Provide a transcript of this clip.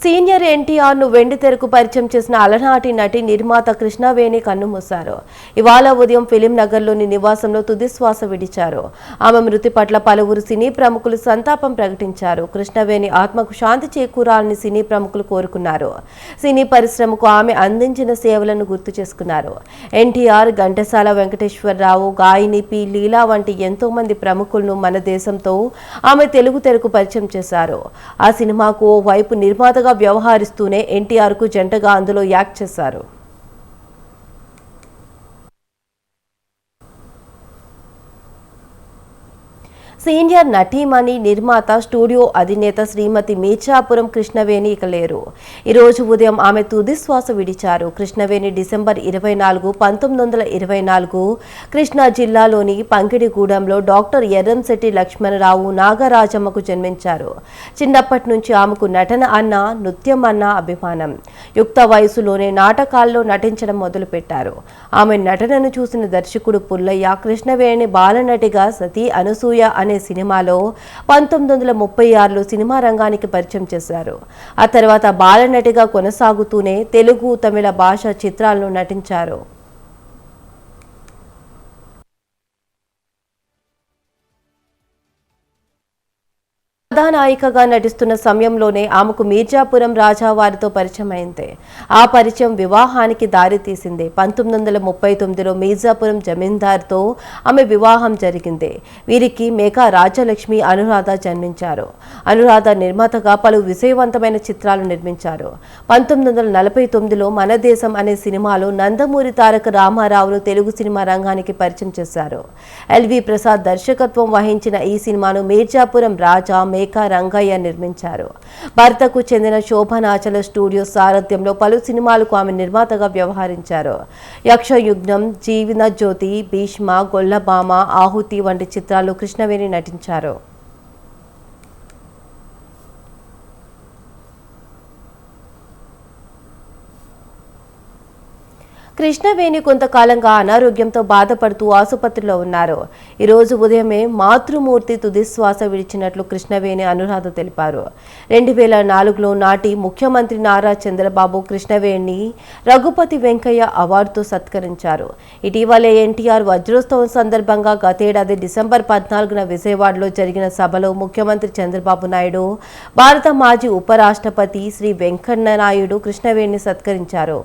Senior ఎన్టీఆర్ను వెండి తెరకు పరిచయం చేసిన అలనాటి నటి నిర్మాత కృష్ణవేణి కన్నుమూశారు. ఇవాళ ఉదయం ఫిలిం నగర్లోని నివాసంలో తుదిశ్వాస విడిచారు. ఆమె మృతి పట్ల పలువురు సినీ ప్రముఖులు సంతాపం ప్రకటించారు. కృష్ణవేణి ఆత్మకు శాంతి చేకూరాలని సినీ ప్రముఖులు కోరుకున్నారు. సినీ పరిశ్రమకు ఆమె అందించిన సేవలను గుర్తు చేసుకున్నారు. ఎన్టీఆర్ ఘంటసాల వెంకటేశ్వరరావు గాయని పి. లీలా వంటి ఎంతో మంది ప్రముఖులను మన దేశంతో ఆమె తెలుగు తెరకు పరిచయం చేశారు. ఆ సినిమాకు ఓ వైపు నిర్మాత వ్యవహరిస్తూనే ఎన్టీఆర్కు జంటగా అందులో యాక్ట్ చేశారు. సీనియర్ నటీమణి నిర్మాత స్టూడియో అధినేత శ్రీమతి మీర్జాపురం కృష్ణవేణి ఇక లేరు ఈరోజు ఉదయం ఆమె తుదిశ్వాస విడిచారు. కృష్ణవేణి డిసెంబర్ ఇరవై నాలుగు పంతొమ్మిది వందల ఇరవై నాలుగు కృష్ణా జిల్లాలోని పంకిడిగూడెంలో డాక్టర్ ఎర్రంశెట్టి లక్ష్మణరావు నాగరాజమ్మకు జన్మించారు. చిన్నప్పటి నుంచి ఆమెకు నటన అన్న నృత్యం అన్న అభిమానం. యుక్త వయసులోనే నాటకాల్లో నటించడం మొదలుపెట్టారు. ఆమె నటనను చూసిన దర్శకుడు పుల్లయ్య కృష్ణవేణి బాలనటిగా సతీ అనసూయ అనే సినిమాలో పంతొమ్మిది వందల ముప్పై ఆరులో సినిమా రంగానికి పరిచయం చేశారు. ఆ తర్వాత బాలనటిగా కొనసాగుతూనే తెలుగు తమిళ భాష చిత్రాలను నటించారు. కథానాయికగా నటిస్తున్న సమయంలోనే ఆమెకు మీర్జాపురం రాజా వారితో పరిచయం అయింది. ఆ పరిచయం వివాహానికి దారి తీసింది. పంతొమ్మిది వందల ముప్పై తొమ్మిదిలో మీర్జాపురం జమీందార్తో ఆమె వివాహం జరిగింది. వీరికి మేఘా రాజలక్ష్మి అనురాధ జన్మించారు. అనురాధ నిర్మాతగా పలు విజయవంతమైన చిత్రాలు నిర్మించారు. పంతొమ్మిది వందల నలభై తొమ్మిదిలో మన దేశం అనే సినిమాలో నందమూరి తారక రామారావును తెలుగు సినిమా రంగానికి పరిచయం చేశారు. ఎల్వి ప్రసాద్ దర్శకత్వం వహించిన ఈ సినిమాను మీర్జాపురం రాజా మే మేకా రంగయ్య నిర్మించారు. భర్తకు చెందిన శోభనాచల స్టూడియో సారథ్యంలో పలు సినిమాలకు ఆమె నిర్మాతగా వ్యవహరించారు. యక్షయుగ్నం జీవన జ్యోతి భీష్మ గొల్లబామ ఆహుతి వంటి చిత్రాల్లో కృష్ణవేణి నటించారు. కృష్ణవేణి కొంతకాలంగా అనారోగ్యంతో బాధపడుతూ ఆసుపత్రిలో ఉన్నారు. ఈరోజు ఉదయమే మాతృమూర్తి తుదిశ్వాస విడిచినట్లు కృష్ణవేణి అనురాధ తెలిపారు. రెండు వేల నాలుగులో నాటి ముఖ్యమంత్రి నారా చంద్రబాబు కృష్ణవేణి రఘుపతి వెంకయ్య అవార్డుతో సత్కరించారు. ఇటీవలే ఎన్టీఆర్ వజ్రోత్సవం సందర్భంగా గతేడాది డిసెంబర్ పద్నాలుగున విజయవాడలో జరిగిన సభలో ముఖ్యమంత్రి చంద్రబాబు నాయుడు భారత మాజీ ఉపరాష్ట్రపతి శ్రీ వెంకయ్య నాయుడు కృష్ణవేణిని సత్కరించారు.